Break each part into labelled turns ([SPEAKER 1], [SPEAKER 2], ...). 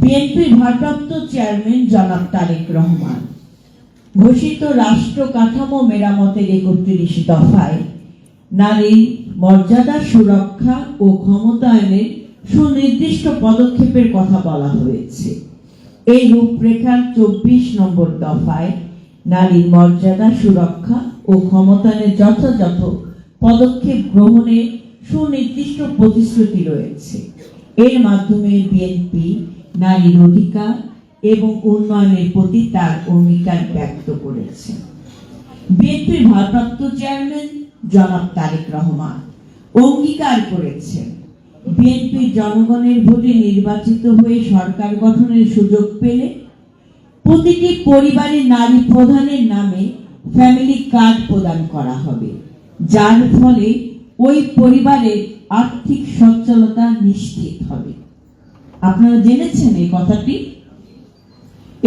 [SPEAKER 1] বিএনপির ভারপ্রাপ্ত চেয়ারম্যান জনাব তারেক রহমান। ঘোষিত রাষ্ট্র কাঠামো মেরামতের একত্রিশ দফায় নারীর মর্যাদা সুরক্ষা ও ক্ষমতায়নের সুনির্দিষ্ট পদক্ষেপের কথা বলা হয়েছে। এই রূপরেখার চব্বিশ নম্বর দফায় নারীর মর্যাদা সুরক্ষা ও ক্ষমতায়নের যথাযথ পদক্ষেপ গ্রহণের সুনির্দিষ্ট প্রতিশ্রুতি রয়েছে। এর মাধ্যমে বিএনপি নারীর অধিকার এবং উন্নয়নের প্রতি তার অঙ্গীকার ব্যক্ত করেছে। বিএনপির ভারপ্রাপ্ত চেয়ারম্যান জনাব তারেক রহমান অঙ্গীকার করেছেন, বিএনপি জনগণের ভোটে নির্বাচিত হয়ে সরকার গঠনের সুযোগ পেলে প্রতিটি পরিবারে নারী প্রধানের নামে ফ্যামিলি কার্ড প্রদান করা হবে, যার ফলে ওই পরিবারের আর্থিক সচ্ছলতা নিশ্চিত হবে। আপনারা জেনেছেন এই কথাটি?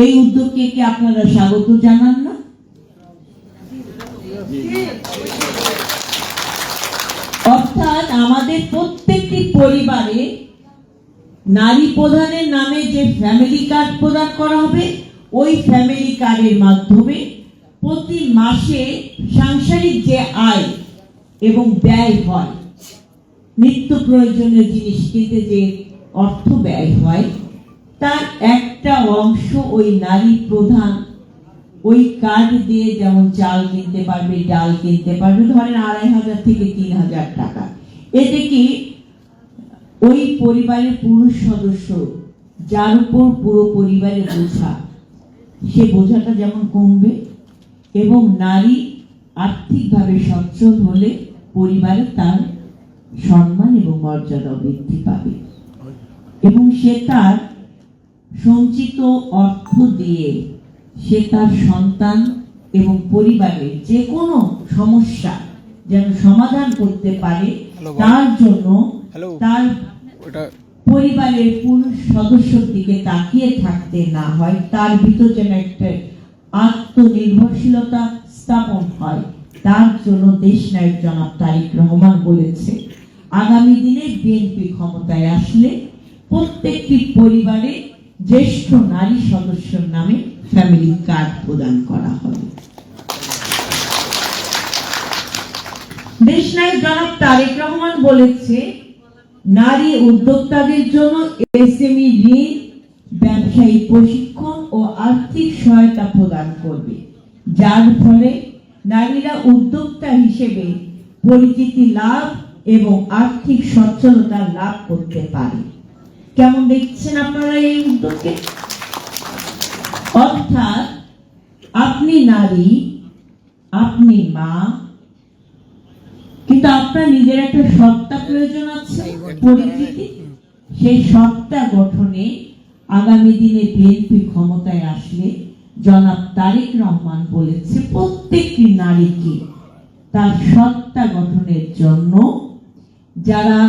[SPEAKER 1] এই উদ্যোগকে কি আপনারা স্বাগত জানান না? অর্থাৎ আমাদের প্রত্যেকটি পরিবারে নারী প্রধানের নামে যে ফ্যামিলি কার্ড প্রদান করা হবে, ওই ফ্যামিলি কার্ডের মাধ্যমে প্রতি মাসে সাংসারিক যে আয় এবং ব্যয় হয়, নিত্য প্রয়োজনীয় জিনিস কিনতে যে অর্থ ব্যয় হয়, তার একটা অংশ ওই নারী প্রধান। ওই কার্ড দিয়ে যেমন চাল কিনতে পারবে, ডাল কিনতে পারবে, ধরেন আড়াই হাজার থেকে তিন হাজার টাকা। এতে কি ওই পরিবারের পুরুষ সদস্য, যার উপর পুরো পরিবারের বোঝা, সে বোঝাটা যেমন কমবে এবং নারী আর্থিকভাবে সচ্ছল হলে পরিবারে তার সম্মান এবং মর্যাদা বৃদ্ধি পাবে। এবং সে তার সঞ্চিত অর্থ দিয়ে সে তার সন্তান এবং পরিবারের যে কোনো সমস্যা যেন সমাধান করতে পারে তার জন্য তার পরিবারের পুরুষ সদস্যর দিকে তাকিয়ে থাকতে না হয় তার ভিতর যেন একটা আত্মনির্ভরশীলতা স্থাপন হয়। তার জন্য দেশ নায়ক জনাব তারিক রহমান বলেছে আগামী দিনে বিএনপি ক্ষমতায় আসলে প্রত্যেকটি পরিবারে জ্যেষ্ঠ নারী সদস্যর নামে ফ্যামিলি কার্ড প্রদান করা হবে তারেক রহমান বলেছে, নারী উদ্যোক্তাদের জন্য এসএমই ঋণ, ব্যবসায়ী প্রশিক্ষণ ও আর্থিক সহায়তা প্রদান করবে। যার ফলে নারীরা উদ্যোক্তা হিসেবে পরিচিতি লাভ এবং আর্থিক সচ্ছলতা লাভ করতে পারে। কেমন দেখছেন আপনারা এই উদ্যোগকে অর্থাৎ, আপনি নারী, আপনি মা, কিন্তু আপনার নিজের একটা সত্তা প্রয়োজন আছে, পরিচিতি? সেই সত্তা গঠনে আগামী দিনে বিএনপি ক্ষমতায় আসলে জনাব তারেক রহমান বলেছে, প্রত্যেকটি নারীকে তার সত্তা গঠনের জন্য যারা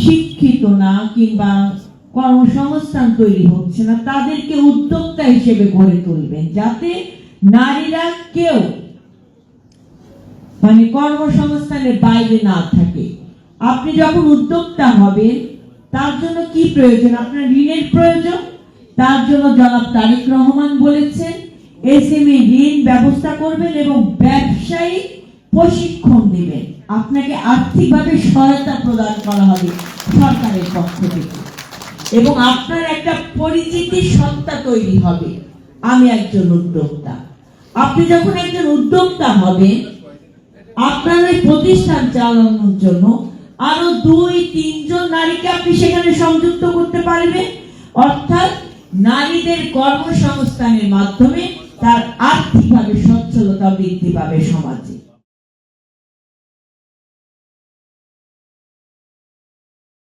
[SPEAKER 1] শিক্ষিত না কিংবা কর্মসংস্থান তৈরি হচ্ছে না, তাদেরকে উদ্যোক্তা হিসেবে গড়ে তুলবেন, যাতে নারীরা কেউ মানে কর্মসংস্থানের বাইরে না থাকে। আপনি যখন উদ্যোক্তা হবেন, তার জন্য কি প্রয়োজন? আপনার ঋণের প্রয়োজন? তার জন্য জনাব তারিক রহমান বলেছেন, এসএমই ঋণ ব্যবস্থা করবেন এবং ব্যবসায়ী প্রশিক্ষণ দিবেন। আপনাকে আর্থিকভাবে সহায়তা প্রদান করা হবে সরকারের পক্ষ থেকে। এবং আপনার একটা পরিচিতি সত্তা তৈরি হবে। আমি একজন উদ্যোক্তা। আপনি যখন একজন উদ্যোক্তা হবেন, আপনার ওই প্রতিষ্ঠান চালানোর জন্য আরও দুই, তিনজন নারীকে আপনি সেখানে সংযুক্ত করতে পারবেন। অর্থাৎ নারীদের কর্মসংস্থানের মাধ্যমে তার আর্থিকভাবে সচ্ছলতা বৃদ্ধি পাবে সমাজে।